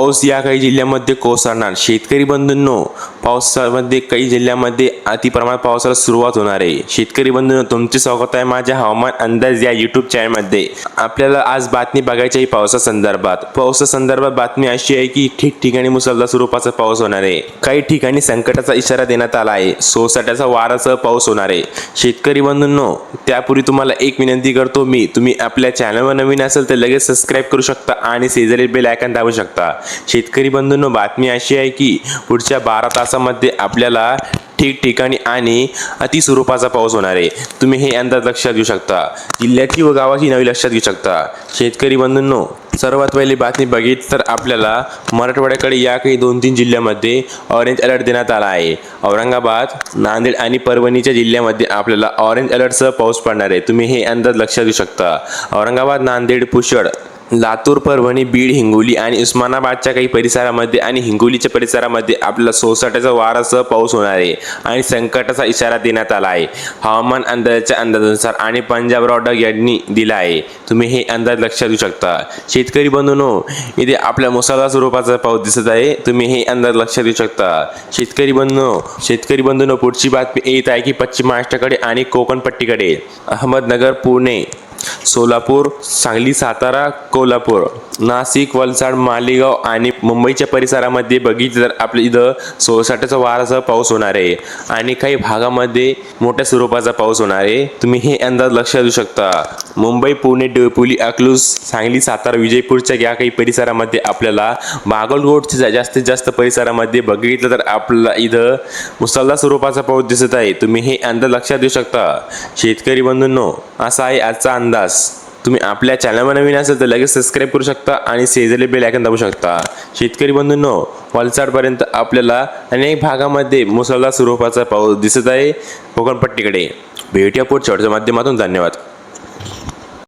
पाऊस या काही जिल्ह्यामध्ये कोसळणार. शेतकरी बंधूंनो पावसामध्ये काही जिल्ह्यामध्ये अतिप्रमाणात पावसाला सुरुवात होणार आहे. शेतकरी बंधूंनो तुमचे स्वागत आहे माझ्या हवामान अंदाज या युट्यूब चॅनलमध्ये आपल्याला आज बातमी बघायची आहे पावसा संदर्भात. पावसा संदर्भात बातमी अशी आहे की ठिकठिकाणी मुसळधार स्वरूपाचा पाऊस होणार आहे. काही ठिकाणी संकटाचा इशारा देण्यात आला आहे. सोसाट्याचा वारासह पाऊस होणार आहे. शेतकरी बंधूंनो त्यापूर्वी तुम्हाला एक विनंती करतो मी. तुम्ही आपल्या चॅनलवर नवीन असेल तर लगेच सबस्क्राईब करू शकता आणि शेजारी बेल आयकॉन दाबू शकता. शेतकरी बंधूंनो बातमी अशी आहे की पुढच्या बारा तासा दिवसामध्ये आपल्याला ठिकठिकाणी आणि अतिस्वरूपाचा पाऊस होणार आहे. तुम्ही हे अंदाज लक्षात घेऊ शकता. जिल्ह्याची व गावाची नवी लक्षात घेऊ शकता. शेतकरी बंधूंनो सर्वात पहिली बातमी बघित तर आपल्याला मराठवाड्याकडे या काही दोन तीन जिल्ह्यामध्ये ऑरेंज अलर्ट देण्यात आला आहे. औरंगाबाद नांदेड आणि परभणीच्या जिल्ह्यामध्ये आपल्याला ऑरेंज अलर्टसह पाऊस पडणार आहे. तुम्ही हे अंदाज लक्षात घेऊ शकता. औरंगाबाद नांदेड पुष्कळ लातूर परभणी बीड हिंगोली आणि उस्मानाबादच्या काही परिसरामध्ये आणि हिंगोलीच्या परिसरामध्ये आपल्याला सोसाट्याचा वारासह पाऊस होणार आहे आणि संकटाचा इशारा देण्यात आला आहे. हवामान अंदाजाच्या अंदाजानुसार आणि पंजाब रॉडक यांनी दिला आहे. तुम्ही हे अंदाज लक्षात घेऊ शकता. शेतकरी बंधूनो इथे आपल्या मुसळधार स्वरूपाचा पाऊस दिसत आहे. तुम्ही हे अंदाज लक्षात घेऊ शकता. शेतकरी बंधू शेतकरी बंधूनो पुढची बातमी येत आहे की पश्चिम महाराष्ट्राकडे आणि कोकण पट्टीकडे अहमदनगर पुणे सोलापूर सांगली सातारा कोल्हापूर नाशिक वलसाड मालेगाव आणि मुंबईच्या परिसरामध्ये बघितलं तर आपल्या इथं सोसाट्याचा वारासह पाऊस होणार आहे आणि काही भागामध्ये मोठ्या स्वरूपाचा पाऊस होणार आहे. तुम्ही हे अंदाज लक्षात देऊ शकता. मुंबई पुणे डोंबिवली अकलूस सांगली सातारा विजयपूरच्या या काही परिसरामध्ये आपल्याला बागलकोटच्या जास्तीत जास्त परिसरामध्ये बघितलं तर आपल्याला इथं मुसळधार स्वरूपाचा पाऊस दिसत आहे. तुम्ही हे अंदाज लक्षात देऊ शकता. शेतकरी बंधूंनो असा आहे आजचा अंदाज. तुम्ही आपल्या चॅनलवर नवीन असेल तर लगेच सबस्क्राईब करू शकता आणि सेजले बेल आयकन दाबू शकता. शेतकरी बंधूंनो वलसाडपर्यंत आपल्याला अनेक भागामध्ये मुसळधार स्वरूपाचा पाऊस दिसत आहे. कोकणपट्टीकडे. भेटूया पुढच्या माध्यमातून. धन्यवाद.